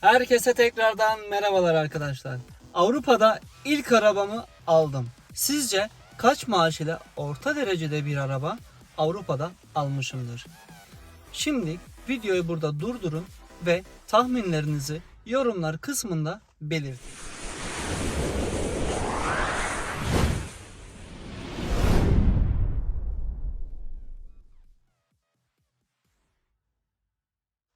Herkese tekrardan merhabalar arkadaşlar. Avrupa'da ilk arabamı aldım. Sizce kaç maaş ile orta derecede bir araba Avrupa'da almışımdır? Şimdi videoyu burada durdurun ve tahminlerinizi yorumlar kısmında belirtin.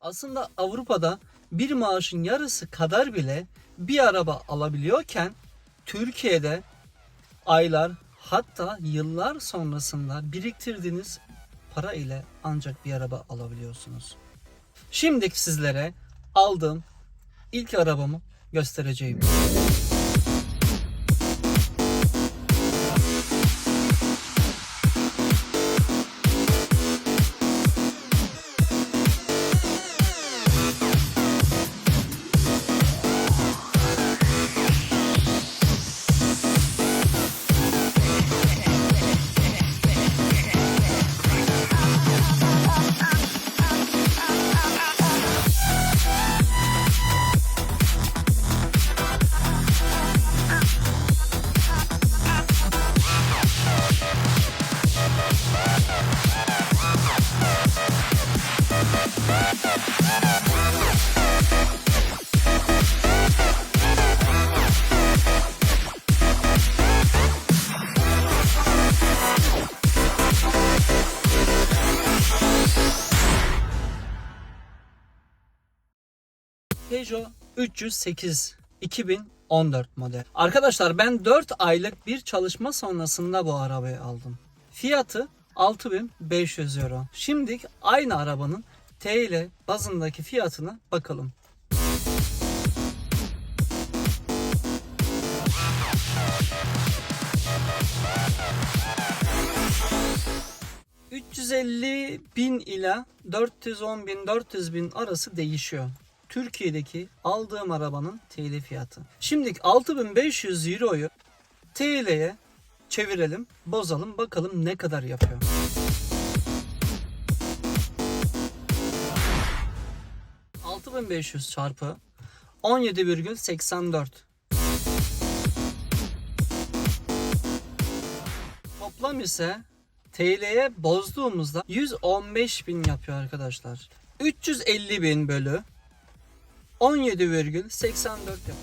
Aslında Avrupa'da bir maaşın yarısı kadar bile bir araba alabiliyorken Türkiye'de aylar hatta yıllar sonrasında biriktirdiğiniz para ile ancak bir araba alabiliyorsunuz. Şimdi sizlere aldığım ilk arabamı göstereceğim. Peugeot 308 2014 model. Arkadaşlar ben 4 aylık bir çalışma sonrasında bu arabayı aldım. Fiyatı 6500 euro. Şimdi aynı arabanın TL bazındaki fiyatına bakalım. ...350 bin ila 410 bin 400 bin arası değişiyor. Türkiye'deki aldığım arabanın TL fiyatı. Şimdi 6500 euroyu TL'ye çevirelim, bozalım bakalım ne kadar yapıyor. ...6500 çarpı 17,84 Toplam ise TL'ye bozduğumuzda 115 bin yapıyor arkadaşlar. 350 bin bölü 17,84 yapıyor.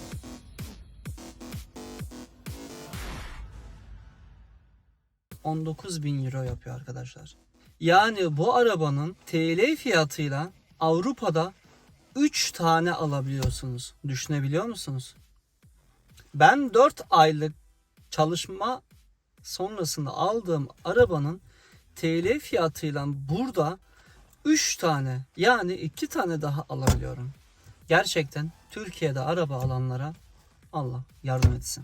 ...19 bin euro yapıyor arkadaşlar. Yani bu arabanın TL fiyatıyla Avrupa'da 3 tane alabiliyorsunuz. Düşünebiliyor musunuz? Ben 4 aylık çalışma sonrasında aldığım arabanın TL fiyatıyla burada 3 tane yani 2 tane daha alabiliyorum. Gerçekten Türkiye'de araba alanlara Allah yardım etsin.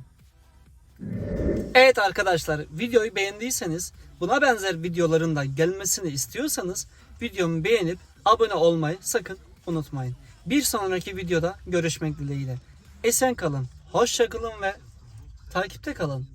Evet arkadaşlar videoyu beğendiyseniz buna benzer videoların da gelmesini istiyorsanız videomu beğenip abone olmayı sakın unutmayın. Bir sonraki videoda görüşmek dileğiyle. Esen kalın, hoşça kalın ve takipte kalın.